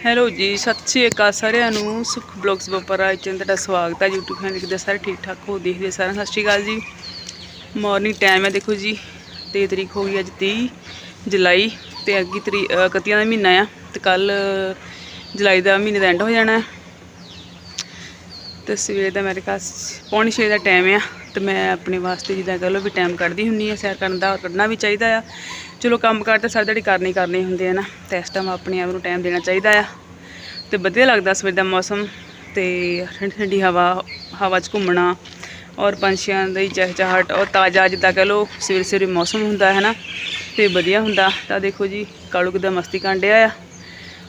Hello ਜੀ ਸਤਿ ਸ਼੍ਰੀ ਅਕਾਲ ਸਾਰਿਆਂ ਨੂੰ। ਸੁਖ ਬਲੌਗਸ ਬਪਰਾ ਚੈਨਲ ਤੁਹਾਡਾ ਸਵਾਗਤ ਹੈ। YouTube ਚੈਨਲ ਕਿਤੇ ਸਾਰੇ ਠੀਕ ਠਾਕ ਹੋ ਦੇਖਦੇ ਸਾਰਿਆਂ ਸਤਿ ਸ਼੍ਰੀ ਅਕਾਲ ਜੀ। ਮਾਰਨਿੰਗ ਟਾਈਮ ਹੈ ਦੇਖੋ ਜੀ। 23 ਤਰੀਕ ਹੋ ਗਈ ਅੱਜ 30 ਜੁਲਾਈ ਤੇ ਅੱਗੀ ਤਰੀ ਅ, ਇਕੱਤੀਆਂ ਦਾ ਮਹੀਨਾ ਆ ਤੇ ਕੱਲ ਜੁਲਾਈ ਦਾ ਮਹੀਨੇ ਦਾ ਐਂਡ ਹੋ ਜਾਣਾ। ਹੈ ਤੇ ਸਵੇਰ ਦਾ ਮੇਰੇ ਕੋਲ ਪੌਣੀ ਛੇ ਦਾ ਟਾਈਮ ਆ ਤੇ ਮੈਂ ਆਪਣੇ ਵਾਸਤੇ ਜਿੱਦਾਂ ਕਹ ਲਓ ਵੀ ਟਾਈਮ ਕੱਢਦੀ ਹੁੰਨੀ ਆ। ਸੈਰ ਕਰਨ ਦਾ ਔਰ ਕੱਢਣਾ ਵੀ ਚਾਹੀਦਾ ਆ। ਚਲੋ ਕੰਮ ਕਾਰ ਤਾਂ ਸਾਰੀ ਦਿਹਾੜੀ ਕਰਨੀ ਕਰਨੀ ਕਰਨੇ ਹੁੰਦੇ ਆ ਨਾ, ਤੇ ਇਸ ਟਾਈਮ ਆਪਣੇ ਆਪ ਨੂੰ ਟਾਈਮ ਦੇਣਾ ਚਾਹੀਦਾ ਆ। ਤੇ ਵਧੀਆ ਲੱਗਦਾ ਸਵੇਰ ਦਾ ਮੌਸਮ, ਤੇ ਠੰਡੀ ਠੰਡੀ ਹਵਾ ਹਵਾ 'ਚ ਘੁੰਮਣਾ, ਔਰ ਪੰਛੀਆਂ ਦੀ ਚਹਿਚਹਾਟ, ਔਰ ਤਾਜ਼ਾ ਜਿੱਦਾਂ ਕਹ ਲਓ ਸਵੇਰੇ ਸਵੇਰੇ ਮੌਸਮ ਹੁੰਦਾ, ਹੈ ਨਾ? ਤੇ ਵਧੀਆ ਹੁੰਦਾ। ਤਾਂ ਦੇਖੋ ਜੀ, ਕਾਲੂ ਕਿੱਦਾਂ ਮਸਤੀ ਕਰਨ ਆ।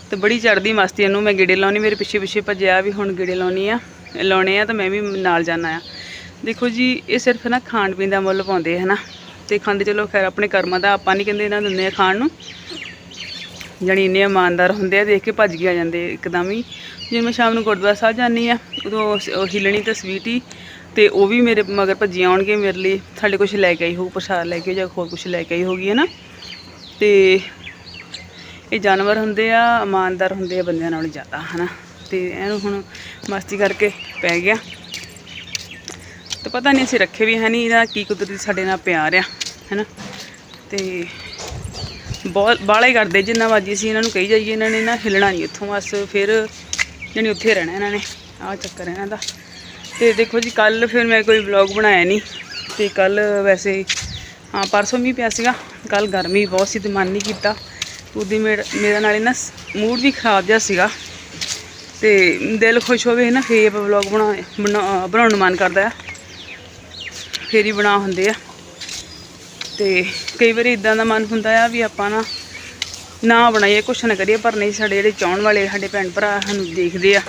ਤੇ ਬੜੀ ਚੜਦੀ ਮਸਤੀ ਇਹਨੂੰ ਮੈਂ ਗੇੜੇ ਲਾਉਣੀ, ਮੇਰੇ ਪਿੱਛੇ ਪਿੱਛੇ ਭੱਜਿਆ ਵੀ ਹੁਣ ਗੇੜੇ ਲਾਉਣੀ ਆ। ਲਾਉਣੇ ਆ ਤਾਂ ਮੈਂ ਵੀ ਨਾਲ ਜਾਣਾ ਆ। ਦੇਖੋ ਜੀ, ਇਹ ਸਿਰਫ ਨਾ ਖਾਣ ਪੀਣ ਦਾ ਮੁੱਲ ਪਾਉਂਦੇ ਹੈ ਨਾ? ਤੇ ਖਾਂਦੇ, ਚਲੋ ਖੈਰ ਆਪਣੇ ਕਰਮਾਂ ਦਾ ਆਪਾਂ ਨਹੀਂ ਕਹਿੰਦੇ ਇਹਨਾਂ ਨੂੰ ਦਿੰਦੇ ਆ ਖਾਣ ਨੂੰ। ਜਾਣੀ ਇੰਨੇ ਇਮਾਨਦਾਰ ਹੁੰਦੇ ਆ, ਦੇਖ ਕੇ ਭੱਜ ਕੇ ਆ ਜਾਂਦੇ ਇੱਕਦਮ ਹੀ। ਜੇ ਮੈਂ ਸ਼ਾਮ ਨੂੰ ਗੁਰਦੁਆਰਾ ਸਾਹਿਬ ਜਾਂਦੀ ਆ ਉਦੋਂ ਸ- ਉਹ ਹਿਲਣੀ ਤੇ ਸਵੀਟੀ ਤੇ ਉਹ ਵੀ ਮੇਰੇ ਮਗਰ ਭੱਜੀਆਂ ਆਉਣਗੇ ਮੇਰੇ ਲਈ। ਸਾਡੇ ਕੁਝ ਲੈ ਕੇ ਆਈ ਹੋਊ, ਪ੍ਰਸ਼ਾਦ ਲੈ ਕੇ ਜਾਂ ਹੋਰ ਕੁਝ ਲੈ ਕੇ ਆਈ ਹੋਗੀ ਹੈ ਨਾ ਤੇ ਇਹ ਜਾਨਵਰ ਹੁੰਦੇ ਆ, ਇਮਾਨਦਾਰ ਹੁੰਦੇ ਆ ਬੰਦਿਆਂ ਨਾਲੋਂ ਜ਼ਿਆਦਾ, ਹਨਾ? ਤੇ ਇਹਨੂੰ ਹੁਣ ਮਸਤੀ ਕਰਕੇ ਪੈ ਗਿਆ। ਤੇ ਪਤਾ ਨਹੀਂ ਅਸੀਂ ਰੱਖੇ ਵੀ ਹੈ ਨਹੀਂ ਇਹਦਾ ਕੀ ਕੁਦਰਤੀ ਸਾਡੇ ਨਾਲ ਪਿਆਰ ਆ। ਹੈਨਾ? ਤੇ ਬਹੁਤ ਬਾਲਾ ਹੀ ਕਰਦੇ, ਜਿੰਨਾ ਮਰਜ਼ੀ ਅਸੀਂ ਇਹਨਾਂ ਨੂੰ ਕਹੀ ਜਾਈਏ, ਇਹਨਾਂ ਨੇ ਨਾ ਹਿੱਲਣਾ ਨਹੀਂ ਇੱਥੋਂ, ਬਸ ਫਿਰ ਜਾਣੀ ਉੱਥੇ ਰਹਿਣਾ ਇਹਨਾਂ ਨੇ, ਆਹ ਚੱਕਰ ਹੈ ਇਹਨਾਂ ਦਾ। ਤੇ ਦੇਖੋ ਜੀ ਕੱਲ ਫਿਰ ਮੈਂ ਕੋਈ ਵਲੌਗ ਬਣਾਇਆ ਨਹੀਂ, ਤੇ ਕੱਲ ਵੈਸੇ, ਹਾਂ, ਪਰਸੋਂ ਵੀ ਪਿਆ ਸੀਗਾ ਕੱਲ ਗਰਮੀ ਬਹੁਤ ਸੀ ਤੇ ਮਨ ਨਹੀਂ ਕੀਤਾ। ਉਹਦੀ ਮੇਰਾ ਮੇਰਾ ਨਾਲੇ ਨਾ ਮੂਡ ਵੀ ਖਰਾਬ ਜਿਹਾ ਸੀਗਾ। ਤੇ ਦਿਲ ਖੁਸ਼ ਹੋਵੇ ਨਾ ਫੇਰ ਆਪਾਂ ਵਲੌਗ ਬਣਾ, ਬਣਾ- ਬਣਾਉਣ ਨੂੰ ਮਨ ਕਰਦਾ ਆ। ਫੇਰ ਹੀ ਬਣਾ ਹੁੰਦੇ ਆ। ਤੇ ਕਈ ਵਾਰੀ ਇਦਾਂ ਦਾ ਮਨ ਹੁੰਦਾ ਆ ਵੀ ਆਪਾਂ ਨਾ ਨਾ ਬਣਾਈਏ, ਕੁਛ ਨਾ ਕਰੀਏ, ਪਰ ਨਹੀਂ, ਸਾਡੇ ਜਿਹੜੇ ਚਾਹਣ ਵਾਲੇ, ਸਾਡੇ ਭੈਣ ਭਰਾ ਸਾਨੂੰ ਦੇਖਦੇ ਆ।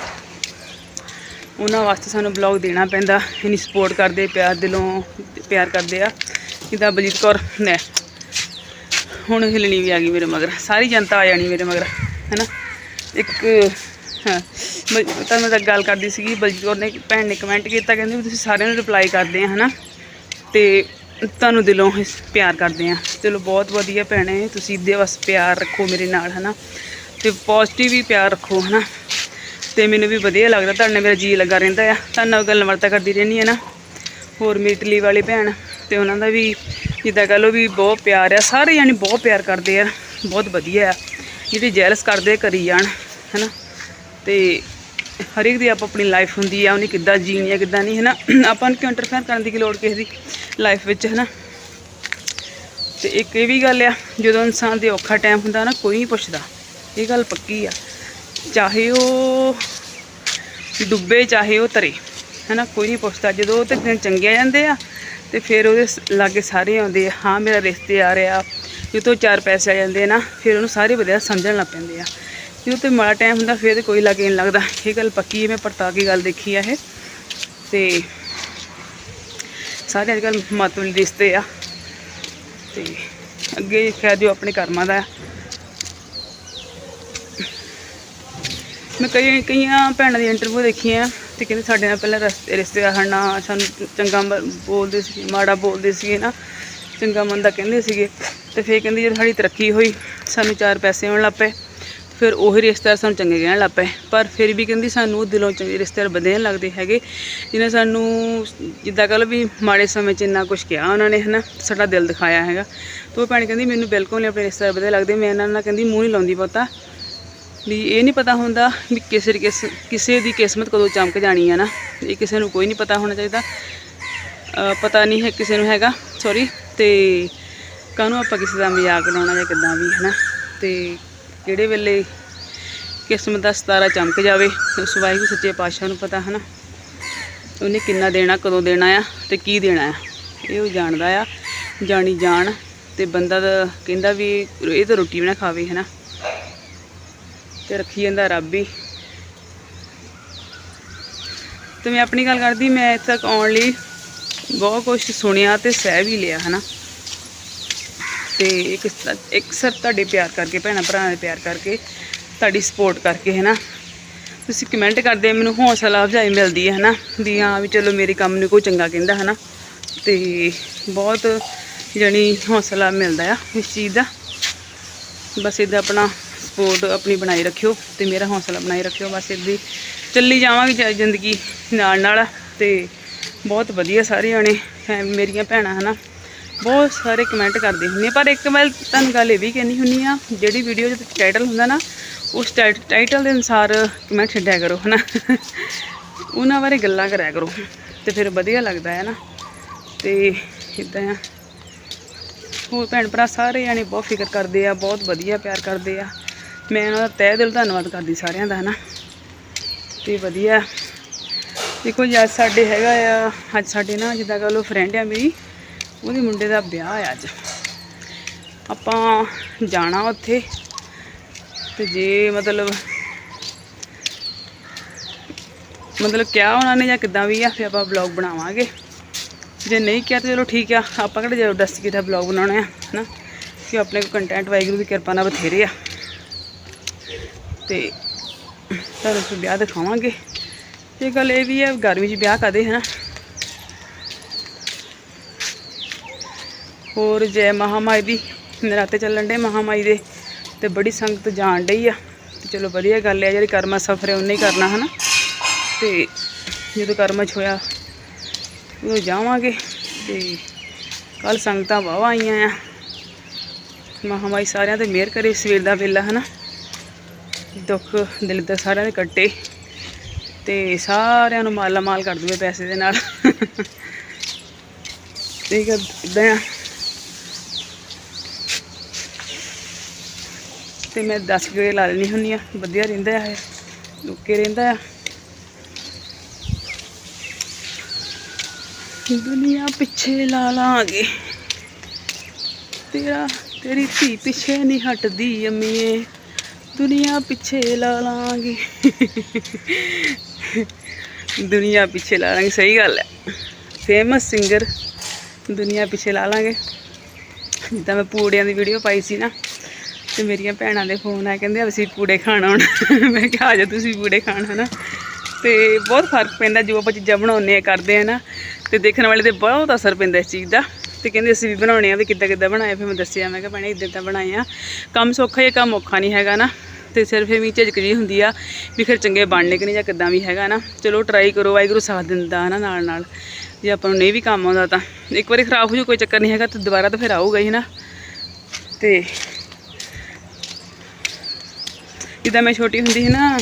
ਉਹਨਾਂ ਵਾਸਤੇ ਸਾਨੂੰ ਬਲੌਗ ਦੇਣਾ ਪੈਂਦਾ, ਇਨੀ ਸਪੋਰਟ ਕਰਦੇ, ਪਿਆਰ ਦਿਲੋਂ, ਪਿਆਰ ਕਰਦੇ ਆ। ਜਿੱਦਾਂ ਬਲਜੀਤ ਕੌਰ ਨੇ, ਹੁਣ ਹਿਲਣੀ ਵੀ ਆ ਗਈ ਮੇਰੇ ਮਗਰ। ਸਾਰੀ ਜਨਤਾ ਆ ਜਾਣੀ ਮੇਰੇ ਮਗਰ, ਹੈਨਾ? ਇੱਕ, ਹਾਂ ਬ- ਤਾਂ ਗੱਲ ਕਰਦੀ ਸੀਗੀ, ਬਲਜੀਤ ਕੌਰ ਨੇ ਭੈਣ ਨੇ ਕਮੈਂਟ ਕੀਤਾ, ਕਹਿੰਦੀ ਵੀ ਤੁਸੀਂ ਸਾਰਿਆਂ ਨੂੰ ਰਿਪਲਾਈ ਕਰਦੇ ਆ, ਹਨਾ? ਤੇ ਤੁਹਾਨੂੰ ਦਿਲੋਂ ਇਸ- ਪਿਆਰ ਕਰਦੇ ਆ ਚਲੋ, ਬਹੁਤ ਵਧੀਆ ਭੈਣੇ, ਤੁਸੀਂ ਦੇ ਬਸ ਪਿਆਰ ਰੱਖੋ ਮੇਰੇ ਨਾਲ, ਹਨਾ? ਤੇ ਪੋਜ਼ਿਟਿਵ ਹੀ ਪਿਆਰ ਰੱਖੋ, ਹਨਾ? ਤੇ ਮੈਨੂੰ ਵੀ ਵਧੀਆ ਲੱਗਦਾ, ਤੁਹਾਡੇ ਨਾਲ ਮੇਰਾ ਜੀ ਲੱਗਾ ਰਹਿੰਦਾ ਆ। ਤੁਹਾਨੂੰ ਨਾਲ ਗੱਲਾਂ ਬਾਤਾਂ ਕਰਦੀ ਰਹਿੰਦੀ ਆ ਨਾ। ਹੋਰ ਮੇਰੀ ਇਟਲੀ ਵਾਲੇ ਭੈਣ ਤੇ ਉਹਨਾਂ ਦਾ ਵੀ ਜਿੱਦਾਂ ਕਹ ਲਓ ਵੀ ਬਹੁਤ ਪਿਆਰ ਆ। ਸਾਰੇ ਜਾਨੀ ਬਹੁਤ ਪਿਆਰ ਕਰਦੇ ਆ। ਬਹੁਤ ਵਧੀਆ ਆ। ਜਿਹੜੇ ਜੈਲਸ ਕਰਦੇ ਕਰੀ ਜਾਣ, ਹਨਾ? ਤੇ ਹਰ ਇੱਕ ਦੀ ਆਪ ਆਪਣੀ ਲਾਈਫ ਹੁੰਦੀ ਆ, ਉਹਨੇ ਕਿੱਦਾਂ ਜੀਣੀ ਆ, ਕਿੱਦਾਂ ਨਹੀਂ, ਹਨਾ? ਆਪਾਂ ਨੂੰ ਕਿਉਂ ਇੰਟਰਫੇਅਰ ਕਰਨ ਦੀ ਕੀ ਲੋੜ ਕਿਸੇ ਦੀ ਲਾਈਫ ਵਿੱਚ, ਹਨਾ? ਤੇ ਇੱਕ ਇਹ ਵੀ ਗੱਲ ਆ, ਜਦੋਂ ਇਨਸਾਨ ਦੇ ਔਖਾ ਟਾਈਮ ਹੁੰਦਾ ਨਾ ਕੋਈ ਨਹੀਂ ਪੁੱਛਦਾ। ਇਹ ਗੱਲ ਪੱਕੀ ਆ। ਚਾਹੇ ਉਹ ਡੁੱਬੇ, ਚਾਹੇ ਉਹ ਤਰੇ, ਹਨਾ? ਕੋਈ ਨਹੀਂ ਪੁੱਛਦਾ। ਜਦੋਂ ਉਹ ਤੇ ਦਿਨ ਚੰਗੇ ਆ ਜਾਂਦੇ ਆ, ਤੇ ਫਿਰ ਉਹਦੇ ਲਾਗੇ ਸਾਰੇ ਆਉਂਦੇ ਆ, ਹਾਂ, ਮੇਰਾ ਰਿਸ਼ਤੇ ਆ। ਰਿਹਾ ਜਦੋਂ ਚਾਰ ਪੈਸੇ ਆ ਜਾਂਦੇ ਆ ਨਾ, ਫਿਰ ਉਹਨੂੰ ਸਾਰੇ ਵਧੀਆ ਸਮਝਣ ਲੱਗ ਪੈਂਦੇ ਆ। ਜਦੋਂ ਤੇ ਮਾੜਾ ਟਾਈਮ ਹੁੰਦਾ, ਫਿਰ ਤੇ ਕੋਈ ਲਾਗੇ ਨਹੀਂ ਲੱਗਦਾ। ਇਹ ਗੱਲ ਪੱਕੀ ਹੈ, ਮੈਂ ਪਰਤਾ ਕੇ ਗੱਲ ਦੇਖੀ ਆ ਇਹ। ਤੇ ਸਾਰੇ ਅੱਜ ਕੱਲ੍ਹ ਮਤਲਬ ਰਿਸ਼ਤੇ ਆ। ਤੇ ਅੱਗੇ ਕਹਿ ਦਿਓ ਆਪਣੇ ਕਰਮਾਂ ਦਾ। ਆ ਮੈਂ ਕਈ ਕਈਆਂ ਭੈਣਾਂ ਦੀ ਇੰਟਰਵਿਊ ਦੇਖੀਆਂ ਤੇ ਕਹਿੰਦੇ ਸਾਡੇ ਨਾਲ ਪਹਿਲਾਂ ਰਸ- ਰਿਸ਼ਤੇਦਾਰ ਨਾਲ ਸਾਨੂੰ ਚੰਗਾ ਬੋਲਦੇ ਸੀ, ਮਾੜਾ ਬੋਲਦੇ ਸੀਗੇ ਨਾ, ਚੰਗਾ ਮੰਦਾ ਕਹਿੰਦੇ ਸੀਗੇ। ਤੇ ਫਿਰ ਕਹਿੰਦੇ ਜਦੋਂ ਸਾਡੀ ਤਰੱਕੀ ਹੋਈ, ਸਾਨੂੰ ਚਾਰ ਪੈਸੇ ਆਉਣ ਲੱਗ ਪਏ। ਫਿਰ ਉਹੀ ਰਿਸ਼ਤੇਦਾਰ ਸਾਨੂੰ ਚੰਗੇ ਕਹਿਣ ਲੱਗ ਪਏ। ਪਰ ਫਿਰ ਵੀ ਕਹਿੰਦੀ ਸਾਨੂੰ ਦਿਲੋਂ ਚੰਗੇ ਰਿਸ਼ਤੇਦਾਰ ਵਧੇ ਲੱਗਦੇ ਹੈਗੇ। ਜਿਨ੍ਹਾਂ ਸਾਨੂੰ ਜਿੱਦਾਂ ਕਹ ਲਓ ਵੀ ਮਾੜੇ ਸਮੇਂ 'ਚ ਇੰਨਾ ਕੁਝ ਕਿਹਾ ਉਹਨਾਂ ਨੇ, ਹਨਾ, ਸਾਡਾ ਦਿਲ ਦਿਖਾਇਆ ਹੈਗਾ। ਤੇ ਉਹ ਭੈਣ ਕਹਿੰਦੀ, ਮੈਨੂੰ ਬਿਲਕੁਲ ਨਹੀਂ ਆਪਣੇ ਰਿਸ਼ਤੇਦਾਰ ਵਧੇ ਲੱਗਦੇ। ਮੈਂ ਇਹਨਾਂ ਨਾਲ ਕਹਿੰਦੀ ਮੂੰਹ ਨਹੀਂ ਲਾਉਂਦੀ ਪਤਾ ਵੀ ਇਹ ਨਹੀਂ ਪਤਾ ਹੁੰਦਾ ਵੀ ਕਿਸੇ ਕਿਸ, ਕਿਸੇ ਦੀ ਕਿਸਮਤ ਕਦੋਂ ਚਮਕ ਜਾਣੀ ਹੈ ਨਾ। ਇਹ ਕਿਸੇ ਨੂੰ ਕੋਈ ਨਹੀਂ ਪਤਾ ਹੋਣਾ ਚਾਹੀਦਾ। ਪਤਾ ਨਹੀਂ ਹੈ ਕਿਸੇ ਨੂੰ ਹੈਗਾ। ਸੌਰੀ ਤੇ ਕਾਹਨੂੰ ਆਪਾਂ ਕਿਸੇ ਦਾ ਮਜ਼ਾਕ ਉਡਾਉਣਾ ਜਾਂ ਕਿੱਦਾਂ ਵੀ, ਹਨਾ। ਤੇ ਕਿਹੜੇ ਵੇਲੇ ਕਿਸਮਤ ਦਾ ਸਤਾਰਾ ਚਮਕ ਜਾਵੇ ਉਸ ਵਾਹਿਗੁਰੂ ਸੱਚੇ ਪਾਤਸ਼ਾਹ ਨੂੰ ਪਤਾ, ਹਨਾ? ਉਹਨੇ ਕਿੰਨਾ ਦੇਣਾ, ਕਦੋਂ ਦੇਣਾ ਆ ਤੇ ਕੀ ਦੇਣਾ ਆ। ਇਹ ਉਹ ਜਾਣਦਾ ਆ, ਜਾਣੀ ਜਾਣ ਤੇ ਬੰਦਾ ਤਾਂ ਕਹਿੰਦਾ ਵੀ ਇਹ ਤਾਂ ਰੋਟੀ ਵੀ ਨਾ ਖਾਵੇ, ਹਨਾ? ਤੇ ਰੱਖੀ ਜਾਂਦਾ ਰੱਬ ਹੀ। ਤੇ ਮੈਂ ਆਪਣੀ ਗੱਲ ਕਰਦੀ, ਮੈਂ ਇੱਥੇ ਤੱਕ ਆਉਣ ਲਈ ਬਹੁਤ ਕੁਝ ਸੁਣਿਆ ਤੇ ਸਹਿ ਵੀ ਲਿਆ, ਹਨਾ? ਤੇ ਇੱਕ ਇੱਕ ਸਰ ਤੁਹਾਡੇ ਪਿਆਰ ਕਰਕੇ, ਭੈਣਾਂ ਭਰਾਵਾਂ ਦੇ ਪਿਆਰ ਕਰਕੇ, ਤੁਹਾਡੀ ਸਪੋਰਟ ਕਰਕੇ ਹੈ ਨਾ ਤੁਸੀਂ ਕਮੈਂਟ ਕਰਦੇ, ਮੈਨੂੰ ਹੌਸਲਾ ਅਫਜ਼ਾਈ ਮਿਲਦੀ ਹੈ, ਹਨਾ? ਵੀ ਹਾਂ, ਵੀ ਚਲੋ ਮੇਰੇ ਕੰਮ ਨੂੰ ਕੋਈ ਚੰਗਾ ਕਹਿੰਦਾ, ਹਨਾ? ਤੇ ਬਹੁਤ ਜਾਣੀ ਹੌਸਲਾ ਮਿਲਦਾ ਆ ਇਸ ਚੀਜ਼ ਦਾ। ਬਸ ਇਹਦਾ ਆਪਣਾ ਸਪੋਰਟ ਆਪਣੀ ਬਣਾਈ ਰੱਖਿਓ ਤੇ ਮੇਰਾ ਹੌਸਲਾ ਬਣਾਈ ਰੱਖਿਓ। ਬਸ ਇੱਦਾਂ ਚੱਲੀ ਜਾਵਾਂਗੀ ਜ਼ਿੰਦਗੀ ਨਾਲ ਨਾਲ ਤੇ ਬਹੁਤ ਵਧੀਆ ਸਾਰੇ ਜਾਣੇ ਫੈ- ਮੇਰੀਆਂ ਭੈਣਾਂ, ਹਨਾ? ਬਹੁਤ ਸਾਰੇ ਕਮੈਂਟ ਕਰਦੇ ਹੁੰਦੇ ਪਰ ਇੱਕ ਮੈਂ ਤੁਹਾਨੂੰ ਗੱਲ ਇਹ ਵੀ ਕਹਿੰਦੀ ਹੁੰਨੀ ਆ ਜਿਹੜੀ ਵੀਡੀਓ ਦੇ ਟਾਈਟਲ ਹੁੰਦਾ ਨਾ, ਉਸ ਟਾਈਟਲ ਦੇ ਅਨੁਸਾਰ ਕਮੈਂਟ ਛੱਡਿਆ ਕਰੋ, ਹਨਾ? ਉਹਨਾਂ ਬਾਰੇ ਗੱਲਾਂ ਕਰਿਆ ਕਰੋ, ਤੇ ਫਿਰ ਵਧੀਆ ਲੱਗਦਾ ਹੈ ਨਾ? ਤੇ ਇਦਾਂ ਆ। ਹੋਰ ਭੈਣ ਭਰਾ ਸਾਰੇ ਜਾਣੇ ਬਹੁਤ ਫਿਕਰ ਕਰਦੇ ਆ, ਬਹੁਤ ਵਧੀਆ ਪਿਆਰ ਕਰਦੇ ਆ। ਮੈਂ ਉਹਨਾਂ ਦਾ ਤਹਿ ਦਿਲ ਧੰਨਵਾਦ ਕਰਦੀ ਸਾਰਿਆਂ ਦਾ, ਹਨਾ? ਤੇ ਵਧੀਆ। ਦੇਖੋ ਜੀ, ਅੱਜ ਸਾਡੇ ਹੈਗਾ ਆ, ਅੱਜ ਸਾਡੇ ਨਾ ਜਿੱਦਾਂ ਕਹ ਲਓ ਫਰੈਂਡ ਆ ਮੇਰੀ ਉਹਦੇ ਮੁੰਡੇ ਦਾ ਵਿਆਹ ਆ ਅੱਜ। ਆਪਾਂ ਜਾਣਾ ਉੱਥੇ ਤੇ ਜੇ ਮਤਲਬ ਮਤਲਬ ਕਿਹਾ ਉਹਨਾਂ ਨੇ ਜਾਂ ਕਿੱਦਾਂ ਵੀ ਆ, ਫਿਰ ਆਪਾਂ ਵਲੌਗ ਬਣਾਵਾਂਗੇ। ਜੇ ਨਹੀਂ ਕਿਹਾ ਤਾਂ ਚਲੋ ਠੀਕ ਆ, ਆਪਾਂ ਕਿਹੜਾ ਜ਼ਬਰਦਸਤੀ ਦਾ ਵਲੌਗ ਬਣਾਉਣਾ ਆ, ਹਨਾ? ਕਿ ਆਪਣੇ ਕੋਲ ਕੰਟੈਂਟ ਵਾਹਿਗੁਰੂ ਦੀ ਕਿਰਪਾ ਨਾਲ ਬਥੇਰੇ ਆ। ਤੇ ਤੁਹਾਨੂੰ ਵਿਆਹ ਦਿਖਾਵਾਂਗੇ। ਇਹ ਗੱਲ ਇਹ ਵੀ ਹੈ ਗਰਮੀ 'ਚ ਵਿਆਹ ਕਦੇ ਹੈ ਹੋਰ ਜੈ ਮਹਾਮਾਈ ਦੀ ਨਰਾਤੇ ਚੱਲਣ ਦੇ ਮਹਾਮਾਈ ਦੇ ਤੇ ਬੜੀ ਸੰਗਤ ਜਾਣ ਡਈ ਆ। ਤੇ ਚਲੋ ਵਧੀਆ ਗੱਲ ਹੈ ਜਿਹੜੀ ਕਰਮਾ ਸਫਰ ਹੈ ਉਹਨੇ ਹੀ ਕਰਨਾ, ਹਨਾ? ਤੇ ਜਦੋਂ ਕਰਮਾਂ 'ਚ ਹੋਇਆ, ਉਦੋਂ ਜਾਵਾਂਗੇ। ਤੇ ਕੱਲ ਸੰਗਤਾਂ ਵਾਹਵਾ ਆਈਆਂ ਆ। ਮਹਾਮਾਈ ਸਾਰਿਆਂ ਤੇ ਮਿਹਰ ਕਰੇ ਸਵੇਰ ਦਾ ਵੇਲਾ, ਹਨਾ? ਦੁੱਖ ਦਿਲ ਦਾ ਸਾਰਿਆਂ ਦੇ ਕੱਟੇ। ਤੇ ਸਾਰਿਆਂ ਨੂੰ ਮਾਲਾ ਮਾਲ ਕਰ ਦਵੇ ਪੈਸੇ ਦੇ ਨਾਲ। ਠੀਕ ਹੈ ਇਦਾਂ ਤੇ ਮੈਂ 10 ਕੇ ਲਾ ਲੈਣੀ ਹੁੰਨੀ ਆ। ਵਧੀਆ ਰਹਿੰਦਾ ਹੈ ਲੁੱਕੇ ਰਹਿੰਦਾ ਆ। ਦੁਨੀਆ ਪਿੱਛੇ ਲਾ ਲਾਂਗੇ। ਤੇਰਾ, ਤੇਰੀ ਧੀ ਪਿੱਛੇ ਨਹੀਂ ਹਟਦੀ ਅੰਮੀਏ। ਦੁਨੀਆ ਪਿੱਛੇ ਲਾ ਲਾਂਗੇ। ਦੁਨੀਆ ਪਿੱਛੇ ਲਾ ਲਾਂਗੇ, ਸਹੀ ਗੱਲ ਹੈ ਫੇਮਸ ਸਿੰਗਰ ਦੁਨੀਆ ਪਿੱਛੇ ਲਾ ਲਾਂਗੇ। ਜਿੱਦਾਂ ਮੈਂ ਪੂੜਿਆਂ ਦੀ ਵੀਡੀਓ ਪਾਈ ਸੀ ਨਾ। ਤੇ ਮੇਰੀਆਂ ਭੈਣਾਂ ਦੇ ਫੋਨ ਆ, ਕਹਿੰਦੇ ਅਸੀਂ ਪੂੜੇ ਖਾਣ ਆਉਣਾ। ਮੈਂ ਕਿਹਾ, ਆ ਜਾ, ਤੁਸੀਂ ਪੂੜੇ ਖਾਣ ਹਨਾ? ਤੇ ਬਹੁਤ ਫ਼ਰਕ ਪੈਂਦਾ, ਜੋ ਆਪਾਂ ਚੀਜ਼ਾਂ ਬਣਾਉਂਦੇ ਆ, ਕਰਦੇ ਆ ਨਾ, ਤੇ ਦੇਖਣ ਵਾਲੇ ਤੇ ਬਹੁਤ ਅਸਰ ਪੈਂਦਾ ਇਸ ਚੀਜ਼ ਦਾ। ਤੇ ਕਹਿੰਦੇ ਅਸੀਂ ਵੀ ਬਣਾਉਣੇ ਆ, ਵੀ ਕਿੱਦਾਂ ਕਿੱਦਾਂ ਬਣਾਏ। ਫਿਰ ਮੈਂ ਦੱਸਿਆ, ਮੈਂ ਕਿਹਾ, ਭੈਣੇ, ਇਦਾਂ ਤਾਂ ਬਣਾਏ ਆ। ਕੰਮ ਸੌਖਾ ਹੀ ਕੰਮ ਔਖਾ ਨਹੀਂ ਹੈਗਾ ਨਾ? ਤੇ ਸਿਰਫ ਇਹ ਵੀ ਝਿਜਕ ਜੀ ਹੁੰਦੀ ਆ, ਵੀ ਫਿਰ ਚੰਗੇ ਬਣਨੇ ਕਿ ਨਹੀਂ ਜਾਂ ਕਿੱਦਾਂ ਵੀ ਹੈਗਾ ਨਾ। ਚਲੋ ਟਰਾਈ ਕਰੋ, ਵਾਹਿਗੁਰੂ ਸਾਥ ਦਿੰਦਾ ਹਨਾ ਨਾਲ ਨਾਲ। ਜੇ ਆਪਾਂ ਨੂੰ ਨਹੀਂ ਵੀ ਕੰਮ ਆਉਂਦਾ ਤਾਂ। ਇੱਕ ਵਾਰੀ ਖਰਾਬ ਹੋ ਜੂ ਕੋਈ ਚੱਕਰ ਨਹੀਂ ਹੈਗਾ, ਤੇ ਦੁਬਾਰਾ ਤਾਂ ਫਿਰ ਆਊਗਾ ਹੀ ਨਾ। ਤੇ ਜਿੱਦਾਂ ਮੈਂ ਛੋਟੀ ਹੁੰਦੀ ਸੀ ਨਾ,